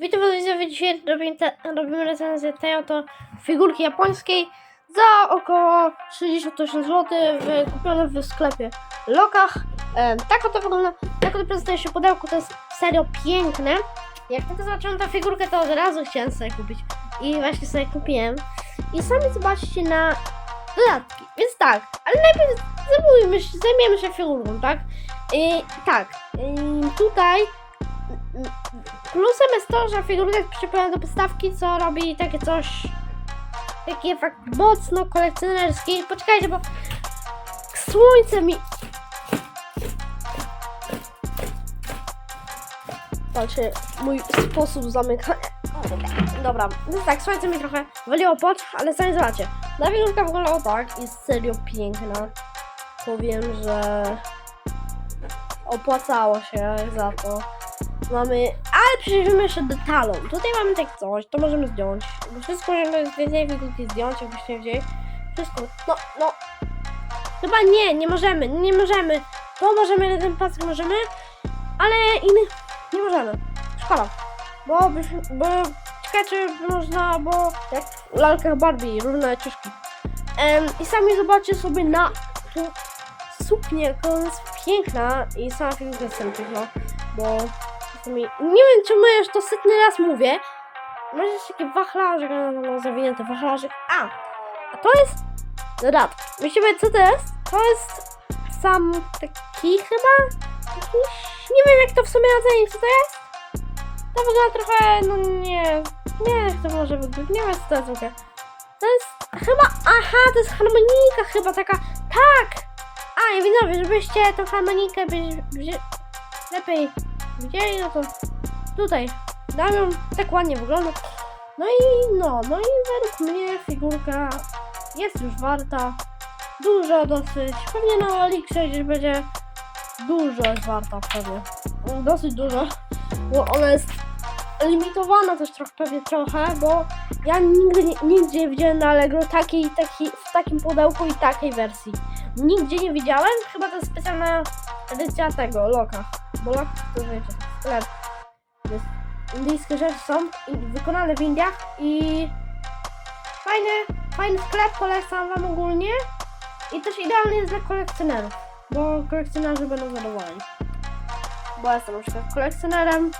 Witam Was widzowie, dzisiaj robimy, te, robimy recenzję tej oto figurki japońskiej za około 68 zł w, kupione w sklepie Lokach. E, tak oto wygląda, tak oto prezentuje się pudełko, to jest serio piękne. Jak tylko zobaczyłem tę figurkę, to od razu chciałem sobie kupić i właśnie sobie kupiłem. I sami zobaczcie na dodatki, więc tak, ale najpierw zajmujmy się, zajmiemy się figurką, tak? I tak, i tutaj Plusem jest to, że figurka jest przyczepiona do podstawki, co robi takie coś, taki efekt mocno kolekcjonerski. Poczekajcie, bo słońce mi... Patrzcie, mój sposób zamykania. Dobra, więc tak, słońce mi trochę waliło pod, ale sami zobaczcie. Ta figurka wyglądała tak, jest serio piękna. Powiem, że opłacało się za to. Mamy, ale przyjrzymy jeszcze detalom. Tutaj mamy tak coś, to możemy zdjąć. Bo wszystko możemy z jednej figurki zdjąć, jakbyście wzięli. Wszystko, no, no. Chyba nie, nie możemy, nie możemy. To możemy, jeden pasek możemy, ale innych nie możemy. Szkoda. Bo, byśmy- bo czy można, bo jak w lalkach Barbie, różne ciuszki. Em, I sami zobaczcie sobie na suknię, ona jest piękna i sama figurka jest piękna, bo nie wiem czemu ja już to setny raz mówię, masz jeszcze takie wachlarze, no, zawinięte wachlarze, a, a to jest rad. Myślimy co to jest? To jest sam taki chyba, jakiś, nie wiem jak to w sumie ocenić, co to jest? To wygląda trochę, no nie, nie jak to może wyglądać, nie wiem co to jest. To jest chyba, aha, to jest harmonika chyba taka, tak! A, i widzowie, żebyście tą harmonikę by, by, lepiej widzieli, no to tutaj dam ją, tak ładnie wygląda. No i no, no i według mnie figurka jest już warta. Dużo dosyć. Pewnie na Elixie gdzieś będzie dużo jest warta pewnie. Dosyć dużo. Bo ona jest limitowana też trochę pewnie trochę, bo ja nigdy nigdzie nie widziałem na Allegro takiej, takiej, w takim pudełku i takiej wersji. Nigdzie nie widziałem, chyba to jest specjalna edycja tego, Loka. Bo Lok to wiecie, to jest sklep. Jest, indyjskie rzeczy są wykonane w Indiach i fajny, fajny sklep, polecam wam ogólnie. I też idealny jest dla kolekcjonerów, bo kolekcjonerzy będą zadowoleni. Bo ja jestem na przykład kolekcjonerem.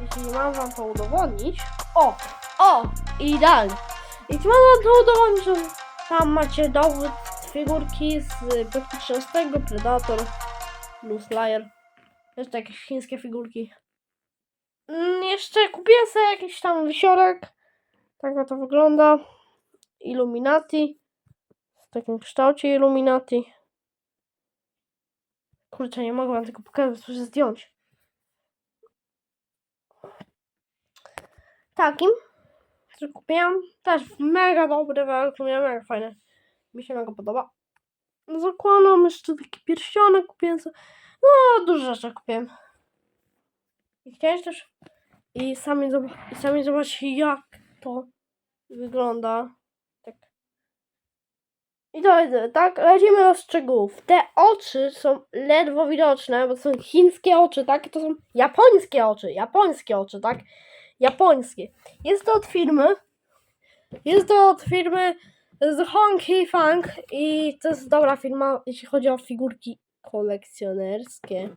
Jeśli nie mam wam to udowodnić. O! O! Idealnie. Jeśli mam wam to udowodnić, że tam macie dowód figurki z Piotki 13, Predator, Blue Slayer. Jeszcze jakieś chińskie figurki. Mm, jeszcze kupiłem sobie jakiś tam wisiorek. Tak to wygląda. Illuminati. W takim kształcie Illuminati. Kurczę, nie mogę wam tego pokazać, muszę zdjąć. Takim, który kupiłam. Też mega dobry, mnie mega fajny. Mi się mega podoba. Zakładam jeszcze taki pierścionek kupiłem sobie. No, dużo rzeczy kupiłem. I chciałeś też... I sami, I sami zobaczcie, jak to wygląda. Tak. I to tak, lecimy do szczegółów. Te oczy są ledwo widoczne, bo to są chińskie oczy, tak? To są japońskie oczy, japońskie oczy, tak? Japońskie. Jest to od firmy. Jest to od firmy z Honky Funk i to jest dobra firma, jeśli chodzi o figurki kolekcjonerskie.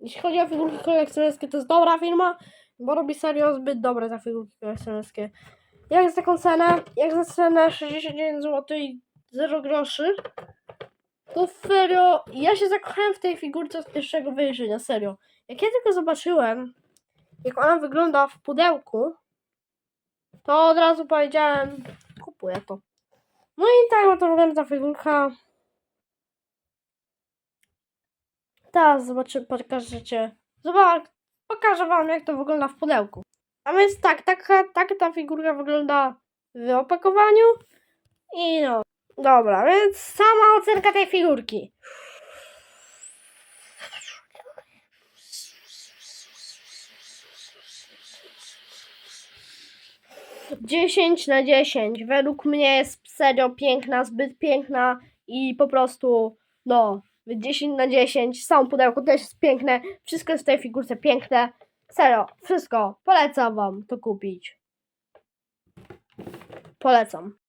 Jeśli chodzi o figurki kolekcjonerskie, to jest dobra firma, bo robi serio zbyt dobre za figurki kolekcjonerskie. Jak za taką cenę? Jak za cenę 69 zł i 0 groszy? To serio, ja się zakochałem w tej figurce z pierwszego wejrzenia, serio. Jak ja tylko zobaczyłem, jak ona wygląda w pudełku, to od razu powiedziałem, kupuję to. No i tak oto wygląda ta figurka. Teraz zobaczymy, pokażecie. Zobacz, pokażę wam jak to wygląda w pudełku. A więc tak, taka, tak ta figurka wygląda w opakowaniu. I no, dobra, więc sama ocenka tej figurki. Dziesięć na dziesięć. Według mnie jest serio piękna, zbyt piękna i po prostu, no, 10 na 10. Samo pudełko też jest piękne. Wszystko jest w tej figurce piękne. Serio, wszystko. Polecam wam to kupić. Polecam.